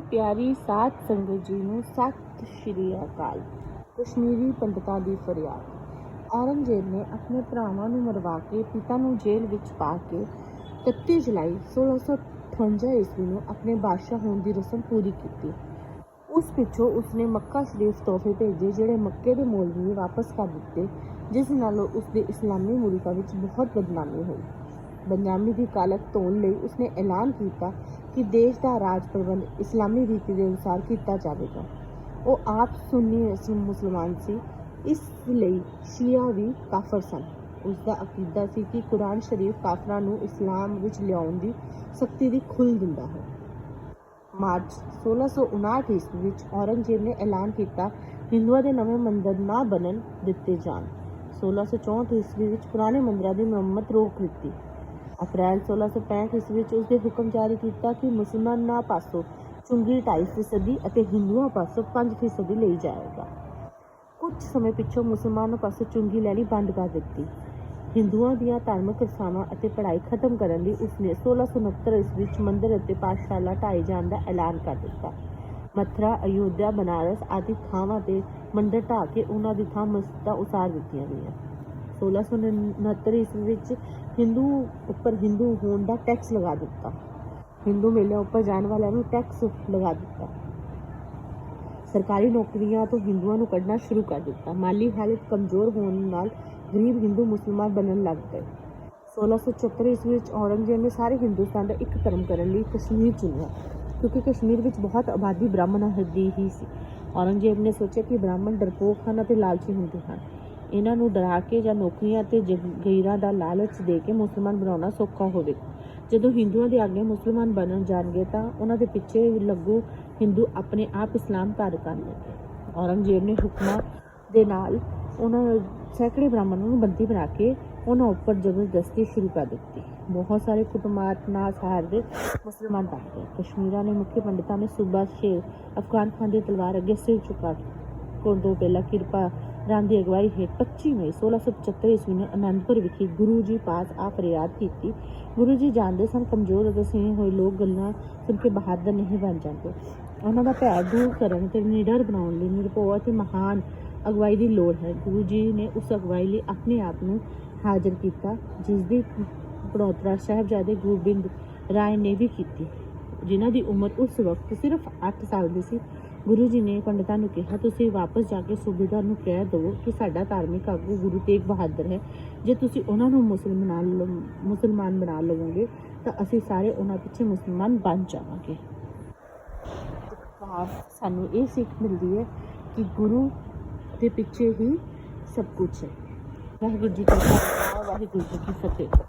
ਪਿਆਰੀ ਸਾਧ ਸੰਗਤ ਜੀ ਨੂੰ ਸਤਿ ਸ਼੍ਰੀ ਅਕਾਲ। ਕਸ਼ਮੀਰੀ ਪੰਡਤਾਂ ਦੀ ਫਰਿਆਦ। ਔਰੰਗਜ਼ੇਬ ਨੇ ਆਪਣੇ ਭਰਾਵਾਂ ਨੂੰ ਮਰਵਾ ਕੇ ਪਿਤਾ ਨੂੰ ਜੇਲ੍ਹ ਵਿੱਚ ਪਾ ਕੇ 31 ਜੁਲਾਈ 1658 ਈਸਵੀ ਨੂੰ ਆਪਣੇ ਬਾਦਸ਼ਾਹ ਹੋਣ ਦੀ ਰਸਮ ਪੂਰੀ ਕੀਤੀ। ਉਸ ਪਿੱਛੋਂ ਉਸਨੇ ਮੱਕਾ ਸ਼ਰੀਫ ਤੋਹਫੇ ਭੇਜੇ, ਜਿਹੜੇ ਮੱਕੇ ਦੇ ਮੌਲਵੀ ਵਾਪਸ ਕਰ ਦਿੱਤੇ, ਜਿਸ ਨਾਲ ਉਸਦੇ ਇਸਲਾਮੀ ਮੁਲਕਾਂ ਵਿੱਚ ਬਹੁਤ ਬਦਨਾਮੀ ਹੋਈ। ਬਦਨਾਮੀ ਦੀ ਕਾਲਕ ਧੋਣ ਲਈ ਉਸਨੇ ਐਲਾਨ ਕੀਤਾ ਕਿ ਦੇਸ਼ ਦਾ ਰਾਜ ਪ੍ਰਬੰਧ ਇਸਲਾਮੀ ਰੀਤੀ ਦੇ ਅਨੁਸਾਰ ਕੀਤਾ ਜਾਵੇਗਾ। ਉਹ ਆਪ ਸੁੰਨੀ ਮੁਸਲਮਾਨ ਸੀ। ਇਸ ਲਈ ਸ਼ੀਆ ਵੀ ਕਾਫਰ ਸਨ। ਉਸ ਦਾ ਅਕੀਦਾ ਸੀ ਕਿ ਕੁਰਾਨ ਸ਼ਰੀਫ ਕਾਫਰਾਂ ਨੂੰ ਇਸਲਾਮ ਵਿੱਚ ਲਿਆਉਣ ਦੀ ਸਖਤੀ ਦੀ ਖੁੱਲ ਦਿੰਦਾ ਹੈ। ਮਾਰਚ 1659 ਈਸਵੀ ਵਿੱਚ ਔਰੰਗਜ਼ੇਬ ਨੇ ਐਲਾਨ ਕੀਤਾ ਹਿੰਦੂਆਂ ਦੇ ਨਵੇਂ ਮੰਦਰ ਨਾ ਬਣਨ ਦਿੱਤੇ ਜਾਣ। 1664 ਈਸਵੀ ਵਿੱਚ ਪੁਰਾਣੇ ਮੰਦਰਾਂ ਦੀ ਮੁਰੰਮਤ ਰੋਕ ਦਿੱਤੀ। ਅਪ੍ਰੈਲ 1665 ਈਸਵੀ ਵਿੱਚ ਉਸ ਦੇ ਹੁਕਮ ਜਾਰੀ ਕੀਤਾ ਕਿ ਮੁਸਲਮਾਨਾਂ ਪਾਸੋਂ ਚੁੰਗੀ 2.5% ਅਤੇ ਹਿੰਦੂਆਂ ਪਾਸੋਂ 5% ਲਈ ਜਾਏਗਾ। ਕੁਝ ਸਮੇਂ ਪਿੱਛੋਂ ਮੁਸਲਮਾਨਾਂ ਪਾਸੋਂ ਚੁੰਗੀ ਲੈਣੀ ਬੰਦ ਕਰ ਦਿੱਤੀ। ਹਿੰਦੂਆਂ ਦੀਆਂ ਧਾਰਮਿਕ ਰਸਮਾਂ ਅਤੇ ਪੜ੍ਹਾਈ ਖਤਮ ਕਰਨ ਲਈ ਉਸਨੇ 1669 ਈਸਵੀ ਵਿੱਚ ਮੰਦਰ ਅਤੇ ਪਾਠਸ਼ਾਲਾ ਢਾਏ ਜਾਣ ਦਾ ਐਲਾਨ ਕਰ ਦਿੱਤਾ। ਮਥੁਰਾ, ਅਯੋਧਿਆ, ਬਨਾਰਸ ਆਦਿ ਥਾਵਾਂ ਤੇ ਮੰਦਰ ਢਾਹ ਕੇ ਉਹਨਾਂ ਦੀ ਥਾਂ ਮਸਜਿਦਾਂ ਉਸਾਰ ਦਿੱਤੀਆਂ ਗਈਆਂ। 1669 ਈਸਵੀ ਵਿੱਚ ਹਿੰਦੂ ਉੱਪਰ ਹਿੰਦੂ ਹੋਣ ਦਾ ਟੈਕਸ ਲਗਾ ਦਿੱਤਾ। ਹਿੰਦੂ ਮੇਲਿਆਂ ਉੱਪਰ ਜਾਣ ਵਾਲਿਆਂ ਨੂੰ ਟੈਕਸ ਲਗਾ ਦਿੱਤਾ। ਸਰਕਾਰੀ ਨੌਕਰੀਆਂ ਤੋਂ ਹਿੰਦੂਆਂ ਨੂੰ ਕੱਢਣਾ ਸ਼ੁਰੂ ਕਰ ਦਿੱਤਾ। ਮਾਲੀ ਹਾਲਤ ਕਮਜ਼ੋਰ ਹੋਣ ਨਾਲ ਗਰੀਬ ਹਿੰਦੂ ਮੁਸਲਮਾਨ ਬਣਨ ਲੱਗ ਗਏ। 1674 ਈਸਵੀ ਵਿੱਚ ਔਰੰਗਜ਼ੇਬ ਨੇ ਸਾਰੇ ਹਿੰਦੁਸਤਾਨ ਦਾ ਇੱਕ ਧਰਮ ਕਰਨ ਲਈ ਕਸ਼ਮੀਰ ਚੁਣਿਆ, ਕਿਉਂਕਿ ਕਸ਼ਮੀਰ ਵਿੱਚ ਬਹੁਤ ਆਬਾਦੀ ਬ੍ਰਾਹਮਣਾਂ ਦੀ ਹੀ ਸੀ। ਔਰੰਗਜ਼ੇਬ ਨੇ ਸੋਚਿਆ ਕਿ ਬ੍ਰਾਹਮਣ ਡਰਪੋਕ ਹਨ ਅਤੇ ਲਾਲਚੀ ਹੁੰਦੇ ਹਨ। ਇਹਨਾਂ ਨੂੰ ਡਰਾ ਕੇ ਜਾਂ ਨੌਕਰੀਆਂ ਤੇ ਜਗੀਰਾਂ ਦਾ ਲਾਲਚ ਦੇ ਕੇ ਮੁਸਲਮਾਨ ਬਣਾਉਣਾ ਸੌਖਾ ਹੋਵੇ। ਜਦੋਂ ਹਿੰਦੂਆਂ ਦੇ ਆਗੇ ਮੁਸਲਮਾਨ ਬਣਨ ਜਾਣਗੇ ਤਾਂ ਉਹਨਾਂ ਦੇ ਪਿੱਛੇ ਲੱਗੂ ਹਿੰਦੂ ਆਪਣੇ ਆਪ ਇਸਲਾਮ ਧਾਰਨ ਕਰਨਗੇ ਔਰੰਗਜ਼ੇਬ ਨੇ ਹੁਕਮਾਂ ਦੇ ਨਾਲ ਉਹਨਾਂ ਸੈਂਕੜੇ ਬ੍ਰਾਹਮਣਾਂ ਨੂੰ ਬੰਦੀ ਬਣਾ ਕੇ ਉਹਨਾਂ ਉੱਪਰ ਜ਼ਬਰਦਸਤੀ ਸ਼ੁਰੂ ਕਰ ਦਿੱਤੀ। ਬਹੁਤ ਸਾਰੇ ਕੁਟਮਾਤ ਨਾਸ, ਹਾਰਦੇ ਮੁਸਲਮਾਨ ਬਣ ਗਏ। ਕਸ਼ਮੀਰਾਂ ਨੇ ਮੁੱਖ ਪੰਡਤਾਂ ਨੇ ਸੂਬਾ ਸ਼ੇਰ ਅਫਗਾਨ ਖਾਨ ਦੀ ਤਲਵਾਰ ਅੱਗੇ ਸਿਰ ਝੁਕਾ ਕੋਲ ਤੋਂ ਪਹਿਲਾਂ ਕਿਰਪਾ ਰਾਮ ਦੀ ਅਗਵਾਈ ਹੇਠ 25 ਮਈ 1675 ਈਸਵੀ ਨੂੰ ਅਨੰਦਪੁਰ ਵਿਖੇ ਗੁਰੂ ਜੀ ਪਾਸ ਆ ਫਰਿਆਦ ਕੀਤੀ। ਗੁਰੂ ਜੀ ਜਾਣਦੇ ਸਨ ਕਮਜ਼ੋਰ ਅਤੇ ਸੇਹ ਹੋਏ ਲੋਕ ਗੱਲਾਂ ਸੁਣ ਕੇ ਬਹਾਦਰ ਨਹੀਂ ਬਣ ਜਾਂਦੇ। ਉਹਨਾਂ ਦਾ ਭੈ ਦੂਰ ਕਰਨ ਤੇ ਨਿਡਰ ਬਣਾਉਣ ਲਈ ਨਿਰਭਉ ਅਤੇ ਮਹਾਨ ਅਗਵਾਈ ਦੀ ਲੋੜ ਹੈ। ਗੁਰੂ ਜੀ ਨੇ ਉਸ ਅਗਵਾਈ ਲਈ ਆਪਣੇ ਆਪ ਨੂੰ ਹਾਜ਼ਰ ਕੀਤਾ, ਜਿਸ ਦੀ ਬੜੌਤਰਾ ਸਾਹਿਬਜ਼ਾਦੇ ਗੋਬਿੰਦ ਰਾਏ ਨੇ ਵੀ ਕੀਤੀ। ਜਿਨ੍ਹਾਂ ਦੀ ਉਮਰ ਉਸ ਵਕਤ ਸਿਰਫ 8 ਸਾਲ ਦੀ ਸੀ। ਗੁਰੂ ਜੀ ਨੇ ਪੰਡਤਾਂ ਨੂੰ ਕਿਹਾ, ਤੁਸੀਂ ਵਾਪਸ ਜਾ ਕੇ ਸੂਬੇਦਾਰ ਨੂੰ ਕਹਿ ਦਿਓ ਕਿ ਸਾਡਾ ਧਾਰਮਿਕ ਆਗੂ ਗੁਰੂ ਤੇਗ ਬਹਾਦਰ ਹੈ। ਜੇ ਤੁਸੀਂ ਉਹਨਾਂ ਨੂੰ ਮੁਸਲਮਾਨ ਲ- ਮੁਸਲਮਾਨ ਬਣਾ ਲਵੋਗੇ, ਤਾਂ ਅਸੀਂ ਸਾਰੇ ਉਹਨਾਂ ਪਿੱਛੇ ਮੁਸਲਮਾਨ ਬਣ ਜਾਵਾਂਗੇ। ਭਾਵ ਸਾਨੂੰ ਇਹ ਸਿੱਖ ਮਿਲਦੀ ਹੈ ਕਿ ਗੁਰੂ ਦੇ ਪਿੱਛੇ ਹੀ ਸਭ ਕੁਝ ਹੈ। ਵਾਹਿਗੁਰੂ ਜੀ ਕਾ ਖਾਲਸਾ, ਵਾਹਿਗੁਰੂ ਜੀ ਕੀ ਫਤਿਹ।